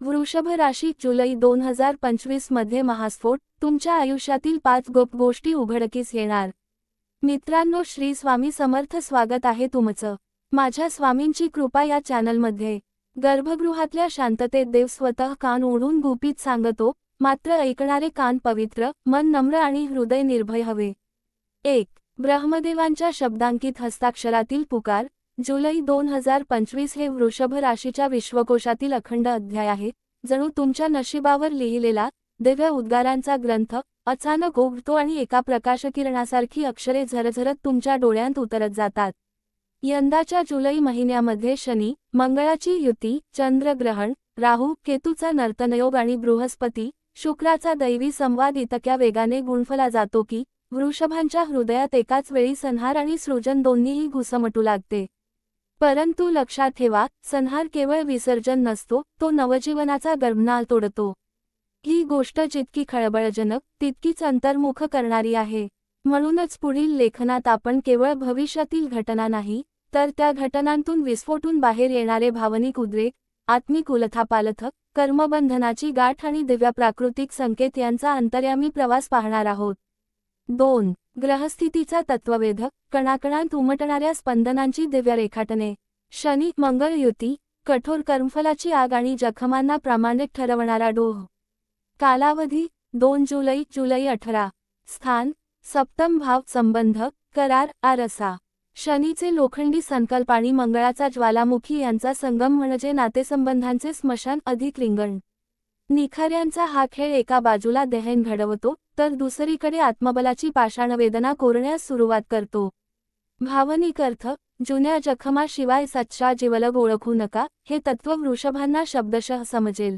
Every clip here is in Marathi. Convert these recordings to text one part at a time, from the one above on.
वृषभ राशी जुलै दोन हजार पंचवीसमध्ये महास्फोट तुमच्या आयुष्यातील पाच गोप गोष्टी उघडकीस येणार. मित्रांनो श्री स्वामी समर्थ स्वागत आहे तुमचं. माझ्या स्वामींची कृपा या चॅनलमध्ये. गर्भगृहातल्या शांततेत देव स्वतः कान ओढून गुपित सांगतो मात्र ऐकणारे कान पवित्र मन नम्र आणि हृदय निर्भय हवे. एक ब्रह्मदेवांच्या शब्दांकित हस्ताक्षरातील पुकार जुलै दोन हजार पंचवीस हे वृषभ राशीच्या विश्वकोशातील अखंड अध्याय आहे. जणू तुमच्या नशिबावर लिहिलेला दिव्य उद्गारांचा ग्रंथ अचानक उघडतो आणि एका प्रकाशकिरणासारखी अक्षरे झरझरत तुमच्या डोळ्यांत उतरत जातात. यंदाच्या जुलै महिन्यामध्ये शनी मंगळाची युती चंद्रग्रहण राहू केतूचा नर्तनयोग आणि बृहस्पती शुक्राचा दैवी संवाद इतक्या वेगाने गुंफला जातो की वृषभांच्या हृदयात एकाच वेळी संहार आणि सृजन दोन्हीही घुसमटू लागते. परंतु लक्षात ठेवा संहार केवळ विसर्जन नसतो तो नवजीवनाचा गर्भनाल तोडतो. ही गोष्ट जितकी खळबळजनक तितकीच अंतर्मुख करणारी आहे. म्हणूनच पुढील लेखनात आपण केवळ भविष्यातील घटना नाही तर त्या घटनांतून विस्फोटून बाहेर येणारे भावनिक उद्रेक आत्मिक उलथापालथक कर्मबंधनाची गाठ आणि दिव्या प्राकृतिक संकेत यांचा अंतर्यामी प्रवास पाहणार आहोत. दोन ग्रहस्थितीचा तत्ववेधक कणाकणांत उमटणाऱ्या स्पंदनांची दिव्य रेखाटने शनी मंगळ युती कठोर कर्मफलाची आग आणि जखमांना प्रामाणिक ठरवणारा डोह. कालावधी दोन जुलै जुलै अठरा. स्थान सप्तम भाव संबंध करार आरसा. शनीचे लोखंडी संकल्प आणि मंगळाचा ज्वालामुखी यांचा संगम म्हणजे नातेसंबंधांचे स्मशान अधिक रिंगण निखाऱ्यांचा हा खेळ एका बाजूला दहन घडवतो तर दुसरीकडे आत्मबलाची पाषाणवेदना कोरण्यास सुरुवात करतो. भावनिक अर्थ जुन्या जखमाशिवाय सच्चा जिवलग ओळखू नका हे तत्व वृषभांना शब्दशः समजेल.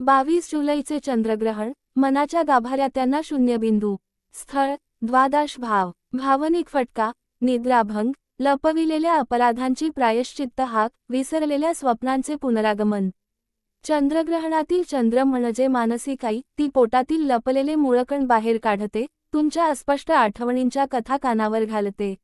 बावीस जुलैचे चंद्रग्रहण मनाच्या गाभाऱ्यात्यांना शून्यबिंदू. स्थळ द्वादश भाव. भावनिक फटका निद्राभंग लपविलेल्या अपराधांची प्रायश्चित्त हाक विसरलेल्या स्वप्नांचे पुनरागमन. चंद्रग्रहणातील चंद्र म्हणजे मानसिक आई ती पोटातील लपलेले मुळकण बाहेर काढते तुमच्या अस्पष्ट आठवणींच्या कथा कानावर घालते.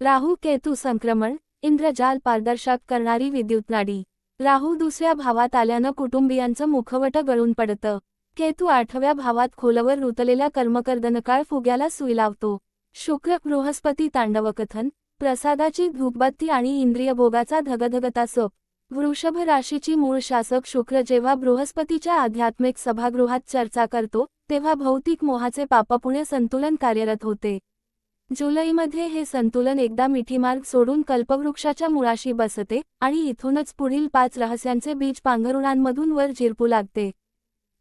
राहू केतू संक्रमण इंद्रजाल पारदर्शक करणारी विद्युत नाडी. राहू दुसऱ्या भावात आल्यानं कुटुंबियांचं मुखवट गळून पडतं. केतू आठव्या भावात खोलवर रुतलेल्या कर्मकर्दनकाळ फुग्याला सुई लावतो. शुक्र बृहस्पती तांडवकथन प्रसादाची धूपबत्ती आणि इंद्रियभोगाचा धगधगता सोप. वृषभ राशीची मूळ शासक शुक्र जेव्हा बृहस्पतीच्या आध्यात्मिक सभागृहात चर्चा करतो तेव्हा भौतिक मोहाचे पापपुण्य संतुलन कार्यरत होते. जुलैमध्ये हे संतुलन एकदा मिठीमार्ग सोडून कल्पवृक्षाच्या मुळाशी बसते आणि इथूनच पुढील पाच रहस्यांचे बीज पांघरुणांमधून वर झिरपू लागते.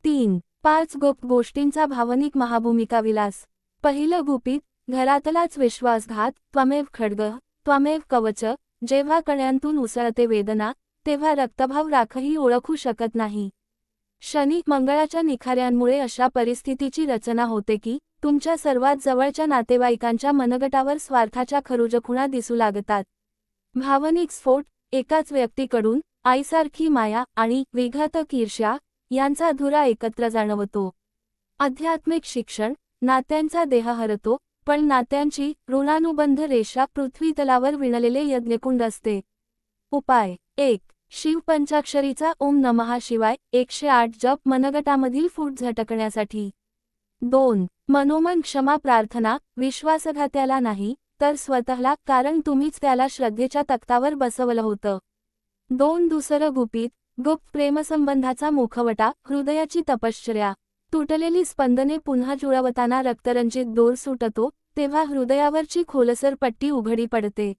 तीन पाच गोप गोष्टींचा भावनिक महाभूमिका विलास. पहिलं गुपित घरातलाच विश्वासघात त्वमेव खड्ग त्वमेव कवच जेव्हा कण्यांतून उसळते वेदना तेव्हा रक्तभाव राखही ओळखू शकत नाही. शनी मंगळाच्या निखाऱ्यांमुळे अशा परिस्थितीची रचना होते की तुमच्या सर्वात जवळच्या नातेवाईकांच्या मनगटावर स्वार्थाच्या खरुजखुणा दिसू लागतात. भावनिक स्फोट एकाच व्यक्तीकडून आईसारखी माया आणि विघातक ईर्ष्या यांचा धुरा एकत्र जाणवतो. आध्यात्मिक शिक्षण नात्यांचा देह हरतो पण नात्यांची ऋणानुबंध रेषा पृथ्वीतलावर विणलेले यज्ञकुंड असते. उपाय. एक शिव पंचाक्षरीचा ओम नमहा शिवाय एकशे आठ जप मनगटामधील फूट झटकण्यासाठी. दोन मनोमन क्षमा प्रार्थना विश्वासघात्याला नाही तर स्वतःला कारण तुम्हीच त्याला श्रद्धेच्या तक्तावर बसवलं होतं. दोन दुसरं गुपित गुप्त प्रेमसंबंधाचा मुखवटा हृदयाची तपश्चर्या. तुटलेली स्पंदने पुन्हा जुळवताना रक्तरंजित दोर सुटतो तेव्हा हृदयावरची खोलसर पट्टी उघडी पडते.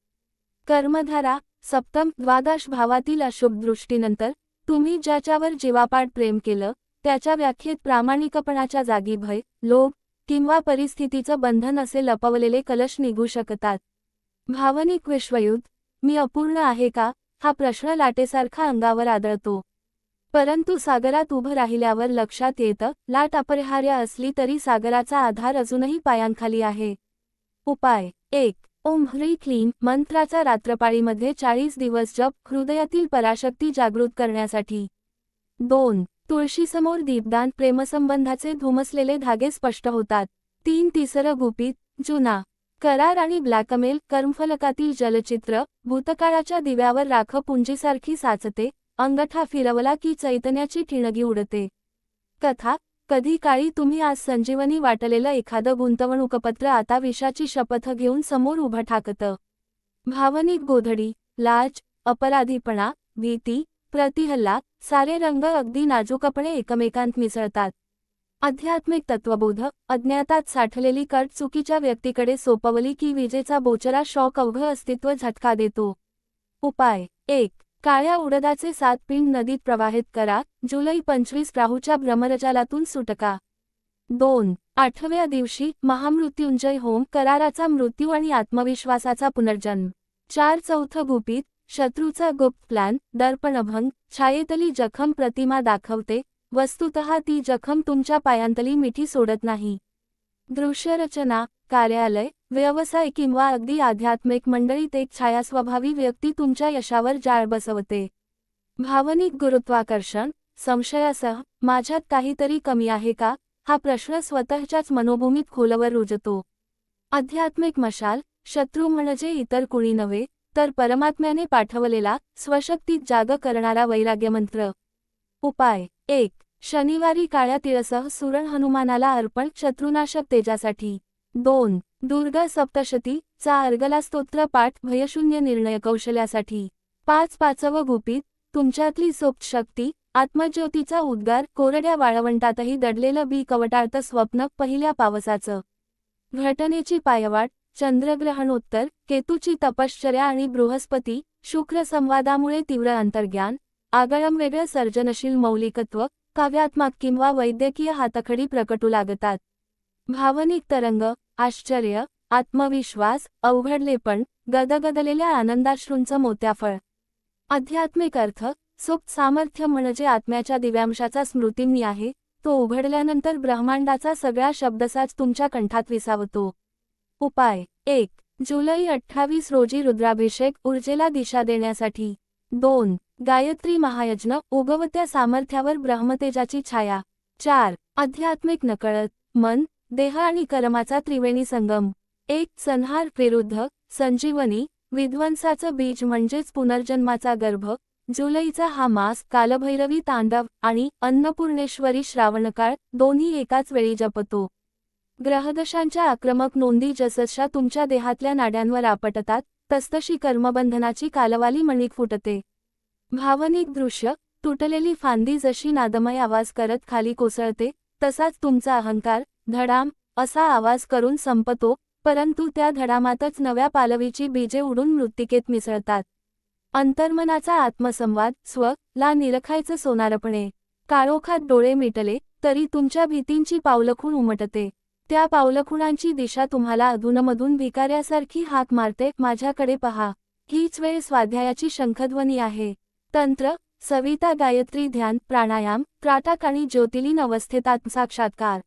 कर्मधारा सप्तम द्वादश भावातील अशुभ दृष्टीनंतर तुम्ही ज्याच्यावर जीवापाड प्रेम केलं त्याच्या व्याख्येत प्रामाणिकपणाच्या जागी भय लोभ किंवा परिस्थितीचं बंधन असे लपवलेले कलश निघू शकतात. भावनिक विश्वयुद्ध मी अपूर्ण आहे का? हा प्रश्न लाटेसारखा अंगावर आदळतो. परंतु सागरात उभं राहिल्यावर लक्षात येतं लाट अपरिहार्य असली तरी सागराचा आधार अजूनही पायांखाली आहे. उपाय एक ओम ह्री क्लीम मंत्राचा रात्रपाळीमध्ये चाळीस दिवस जप हृदयातील पराशक्ती जागृत करण्यासाठी. दोन तुळशीसमोर दीपदान प्रेमसंबंधाचे धुमसलेले धागे स्पष्ट होतात. तीन तिसरं गुपित जुना. करार आणि ब्लॅकमेल कर्मफलकातील जलचित्र भूतकाळाच्या दिव्यावर राख पुंजीसारखी साचते अंगठा फिरवला की चैतन्याची ठिणगी उडते. कथा कधी काळी तुम्ही आज संजीवनी वाटलेलं एखादं गुंतवणूकपत्र आता विषाची शपथ घेऊन समोर उभं ठाकतं. भावनिक गोधडी लाज अपराधीपणा भीती प्रतिहल्ला सारे रंग अगदी नाजूकपणे एकमेकांत मिसळतात. आध्यात्मिक तत्वबोध अज्ञातात साठलेली कट चुकीच्या व्यक्तीकडे सोपवली की विजेचा बोचरा शॉक अवघ अस्तित्व झटका देतो. उपाय एक काळ्या उडदाचे सात पिंड नदीत प्रवाहित करा. जुलै पंचवीस राहूच्या भ्रमरजालातून सुटका. दोन आठव्या दिवशी महामृत्युंजय होम कराराचा मृत्यू आणि आत्मविश्वासाचा पुनर्जन्म. चार चौथं गुपित शत्रूचा गुप्त प्लॅन दर्पणभंग छायेतली जखम प्रतिमा दाखवते. वस्तुतः ती जखम तुमच्या पायांतली मिठी सोडत नाही. दृश्यरचना कार्यालय व्यवसाय किंवा अगदी आध्यात्मिक मंडळीत एक छायास्वभावी व्यक्ती तुमच्या यशावर जाळ बसवते. भावनिक गुरुत्वाकर्षण संशयासह माझ्यात काहीतरी कमी आहे का? हा प्रश्न स्वतःच्याच मनोभूमीत खोलवर रुजतो. आध्यात्मिक मशाल शत्रू म्हणजे इतर कुणी नव्हे तर परमात्म्याने पाठवलेला स्वशक्तीत जाग करणारा वैराग्यमंत्र. उपाय. एक. शनिवारी काळ्या तिळसह सुरण हनुमानाला अर्पण शत्रुनाशक तेजासाठी. दोन. दुर्गा सप्तशती चा अर्गला स्तोत्र पाठ भयशून्य निर्णय कौशल्यासाठी. पाच पाचवं गुपित तुमच्यातली सोप्त शक्ती आत्मज्योतीचा उद्गार कोरड्या वाळवंटातही दडलेलं बी कवटाळतं स्वप्न पहिल्या पावसाचं. घटनेची पायवाट चंद्रग्रहणोत्तर केतूची तपश्चर्या आणि बृहस्पती शुक्र संवादामुळे तीव्र अंतर्ज्ञान आगळमवेगळं सर्जनशील मौलिकत्व काव्यात्मक किंवा वैद्यकीय हातखडी प्रकटू लागतात. भावनिक तरंग आश्चर्य आत्मविश्वास अवघडलेपण गदगदलेल्या आनंदाश्रूंचं मोत्याफळ. आध्यात्मिक अर्थ सुप्त सामर्थ्य म्हणजे आत्म्याच्या दिव्यांशाचा स्मृतींनी आहे तो उघडल्यानंतर ब्रह्मांडाचा सगळा शब्दसाच तुमच्या कंठात विसावतो. उपाय एक जुलै अठ्ठावीस रोजी रुद्राभिषेक ऊर्जेला दिशा देण्यासाठी. दोन गायत्री महायज्ञ उगवत्या सामर्थ्यावर ब्रह्मतेजाची छाया. चार आध्यात्मिक नकळत मन देह आणि कर्माचा त्रिवेणी संगम. एक संहार विरुद्ध संजीवनी विध्वंसाचं बीज म्हणजेच पुनर्जन्माचा गर्भ. जुलैचा हा मास कालभैरवी तांडव आणि अन्नपूर्णेश्वरी श्रावणकाळ दोन्ही एकाच वेळी जपतो. ग्रहदशांच्या आक्रमक नोंदी जसशा तुमच्या देहातल्या नाड्यांवर आपटतात तस्तशी कर्मबंधनाची कालवाली मणिक फुटते. भावनिक दृश्य तुटलेली फांदी जशी नादमय आवाज करत खाली कोसळते तसाच तुमचा अहंकार धडाम असा आवाज करून संपतो परंतु त्या धडामातच नव्या पालवीची बीजे उडून मृत्तिकेत मिसळतात. अंतर्मनाचा आत्मसंवाद स्व ला निरखायचं सोनारपणे. काळोखात डोळे मिटले तरी तुमच्या भीतींची पावलखूण उमटते. त्या पावलखुणांची दिशा तुम्हाला अधूनमधून भिकाऱ्यासारखी हाक मारते माझ्याकडे पहा. हीच वेळ स्वाध्यायाची शंखध्वनी आहे. तंत्र सविता गायत्री ध्यान प्राणायाम त्राटक आणि ज्योतिलीन अवस्थेतात साक्षात्कार.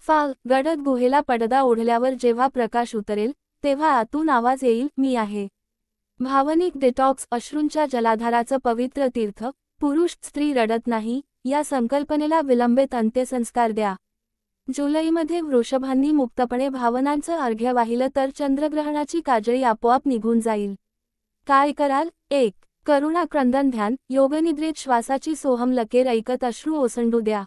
फाल गडद गुहेला पडदा ओढल्यावर जेव्हा प्रकाश उतरेल तेव्हा आतून आवाज येईल मी आहे. भावनिक डिटॉक्स अश्रूंच्या जलाधाराचं पवित्र तीर्थ पुरुष स्त्री रडत नाही या संकल्पनेला विलंबित अंत्यसंस्कार द्या. जुलैमध्ये वृषभांनी मुक्तपणे भावनांचं अर्घ्य वाहिलं तर चंद्रग्रहणाची काजळी आपोआप निघून जाईल. काय कराल? एक करुणा क्रंदन ध्यान योगनिद्रेत श्वासाची सोहम लकेर ऐकत अश्रू ओसंडू द्या.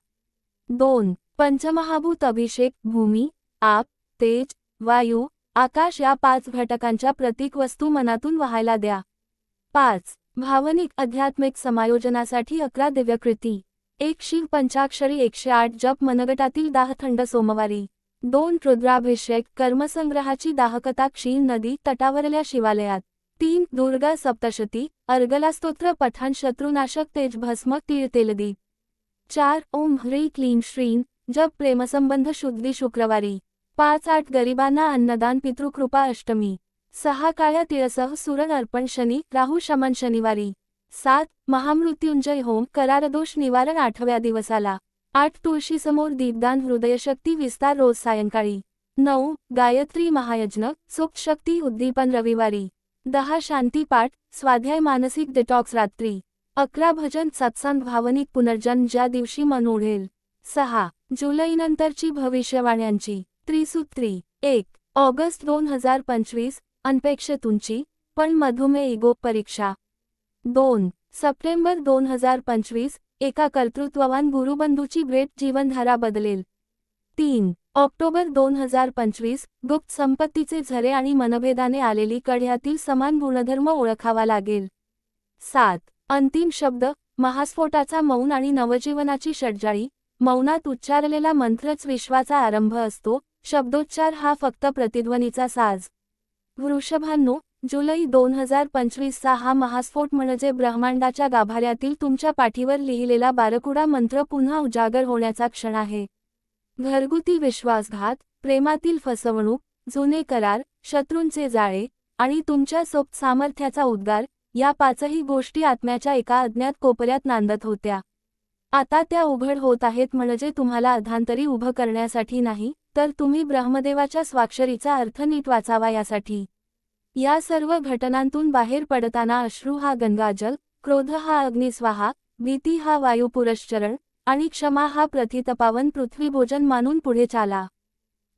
दोन पंचमहाभूत अभिषेक भूमी आप तेज वायू आकाश या पाच घटकांच्या प्रतीक वस्तू मनातून व्हायला द्या. पाच भावनिक आध्यात्मिक समायोजनासाठी अकरा दिव्यकृती. एक शिव पंचाक्षरी एकशे आठ जप मनगटातील दाह थंड सोमवारी. दोन रुद्राभिषेक कर्मसंग्रहाची दाहकता क्षीण नदी तटावरल्या शिवालयात. तीन दुर्गा सप्तशती अर्गलास्तोत्र पठाण शत्रुनाशक तेज भस्म तीळ तेलदी. चार ओम ह्री क्लीन श्रीन जब प्रेमसंबंध शुद्धी शुक्रवारी. पाच आठ गरिबांना अन्नदान पितृकृपा अष्टमी. सहा काळ्या तिळसह सुरण अर्पण शनी राहू शमन शनिवारी. सात महामृत्युंजय होम करारदोष निवारण आठव्या दिवसाला. आठ तुळशीसमोर दीपदान हृदयशक्ती विस्तार रोज सायंकाळी. नऊ गायत्री महायज्ञ सुप्तशक्ती उद्दीपन रविवारी. दहा शांतीपाठ स्वाध्याय मानसिक डिटॉक्स रात्री. अकरा भजन सत्संग भावनिक पुनर्जन ज्या दिवशी मन ओढेल. सहा जुलैनंतरची भविष्यवाण्यांची. त्रिसूत्री एक ऑगस्ट दोन हजार पंचवीस अनपेक्षितूंची पण मधुमेह इगो परीक्षा. दोन सप्टेंबर दोन हजार पंचवीस एका कर्तृत्ववान गुरुबंधूची भेट जीवनधारा बदलेल. तीन ऑक्टोबर दोन हजार पंचवीस गुप्त संपत्तीचे झरे आणि मनभेदाने आलेली कढ्यातील समान गुणधर्म ओळखावा लागेल. सात अंतिम शब्द महास्फोटाचा मौन आणि नवजीवनाची षटजाळी मौनात उच्चारलेला मंत्रच विश्वाचा आरंभ असतो. शब्दोच्चार हा फक्त प्रतिध्वनीचा साज. वृषभांनो जुलै दोन हजार पंचवीसचा हा महास्फोट म्हणजे ब्रह्मांडाच्या गाभाऱ्यातील तुमच्या पाठीवर लिहिलेला बारकुडा मंत्र पुन्हा उजागर होण्याचा क्षण आहे. घरगुती विश्वासघात प्रेमातील फसवणूक जुने करार शत्रूंचे जाळे आणि तुमच्या सोप सामर्थ्याचा उद्गार या पाचही गोष्टी आत्म्याच्या एका अज्ञात कोपऱ्यात नांदत होत्या. आता त्या उघड होत आहेत म्हणजे तुम्हाला अधांतरी उभं करण्यासाठी नाही तर तुम्ही ब्रह्मदेवाच्या स्वाक्षरीचा अर्थ नीट वाचावा यासाठी. या सर्व घटनांतून बाहेर पडताना अश्रू हा गंगाजल क्रोध हा अग्निस्वाहा भीती हा वायुपुरश्चरण आणि क्षमा हा प्रथितपावन पृथ्वीभोजन मानून पुढे चाला.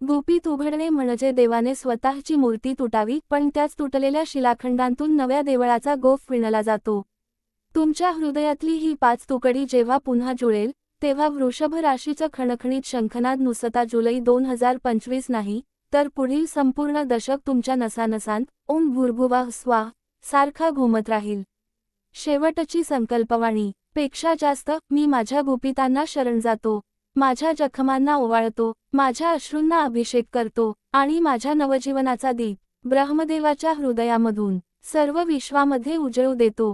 गुपित उघडणे म्हणजे देवाने स्वतःची मूर्ती तुटावी पण त्याच तुटलेल्या शिलाखंडांतून नव्या देवळाचा गोफ विणला जातो. तुमच्या हृदयातली ही पाच तुकडी जेव्हा पुन्हा जुळेल तेव्हा वृषभ राशीचं खणखणीत शंखनाद नुसता जुलै दोन हजार पंचवीस नाही तर पुढील संपूर्ण दशक तुमच्या नसानसांत ओम भूर्भुवा स्वा सारखा घुमत राहील. शेवटची संकल्पवाणी पेक्षा जास्त मी माझ्या गुपितांना शरण जातो माझ्या जखमांना ओवाळतो माझ्या अश्रूंना अभिषेक करतो आणि माझ्या नवजीवनाचा दीप ब्रह्मदेवाच्या हृदयामधून सर्व विश्वामध्ये उजळू देतो.